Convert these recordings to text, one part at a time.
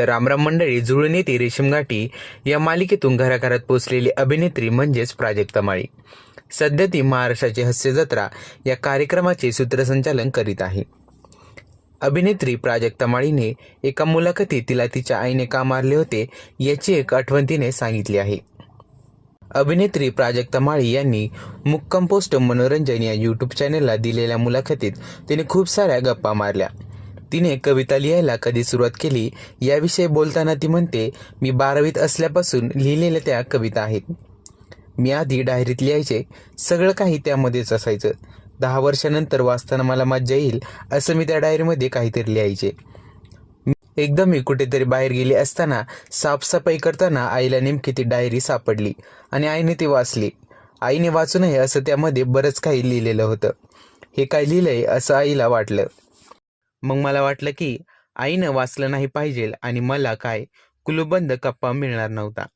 तर रामराम मंडळी जुळून येते घाटी. या मालिकेतून घराघरात पोचलेली अभिनेत्री म्हणजेच प्राजक्ता माळी. सध्या ती महाराष्ट्राची हास्य जत्रा या कार्यक्रमाचे सूत्रसंचालन करीत आहे. अभिनेत्री प्राजक्ता माळीने एका मुलाखतीत तिला तिच्या आईने का मारले होते याची एक आठवण तिने सांगितली आहे. अभिनेत्री प्राजक्ता माळी यांनी मुक्कम पोस्ट मनोरंजन या यूट्यूब चॅनलला दिलेल्या मुलाखतीत तिने खूप साऱ्या गप्पा मारल्या. तिने कविता लिहायला कधी सुरुवात केली याविषयी बोलताना ती म्हणते मी बारावीत असल्यापासून लिहिलेल्या त्या कविता आहेत. मी आधी डायरीत लिहायचे. सगळं काही त्यामध्येच असायचं. दहा वर्षानंतर वाचताना मला मज्जा येईल असं मी त्या डायरीमध्ये काहीतरी लिहायचे. एकदा मी कुठेतरी बाहेर गेले असताना साफसफाई करताना आईला नेमकी ती डायरी सापडली आणि आईने ती वाचली. आईने वाचू नये असं त्यामध्ये बरंच काही लिहिलेलं होतं. हे काय लिहिलंय असं आईला वाटलं. मग मला वाटलं की आईनं वाचलं नाही पाहिजे आणि मला काय कुलबंद कप्पा मिळणार नव्हता.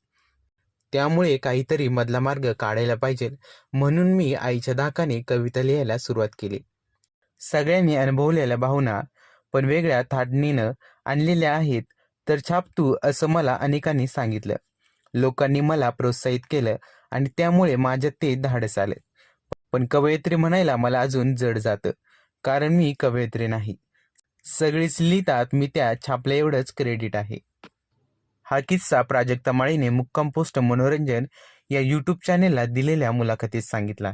त्यामुळे काहीतरी मधला मार्ग काढायला पाहिजे म्हणून मी आईच्या धाकाने कविता लिहायला सुरुवात केली. सगळ्यांनी अनुभवलेल्या भावना पण वेगळ्या थाटणीनं आणलेल्या आहेत तर छाप तू असं मला अनेकांनी सांगितलं. लोकांनी मला प्रोत्साहित केलं आणि त्यामुळे माझ्यात ते धाडस आलं. पण कवयित्री म्हणायला मला अजून जड जातं कारण मी कवयित्री नाही. सगळीच लिहितात मी त्या छापल्या एवढंच क्रेडिट आहे. हा किस्सा प्राजक्ता माळीने मुक्काम पोस्ट मनोरंजन या यूट्यूब चॅनेलला दिलेल्या मुलाखतीत सांगितला.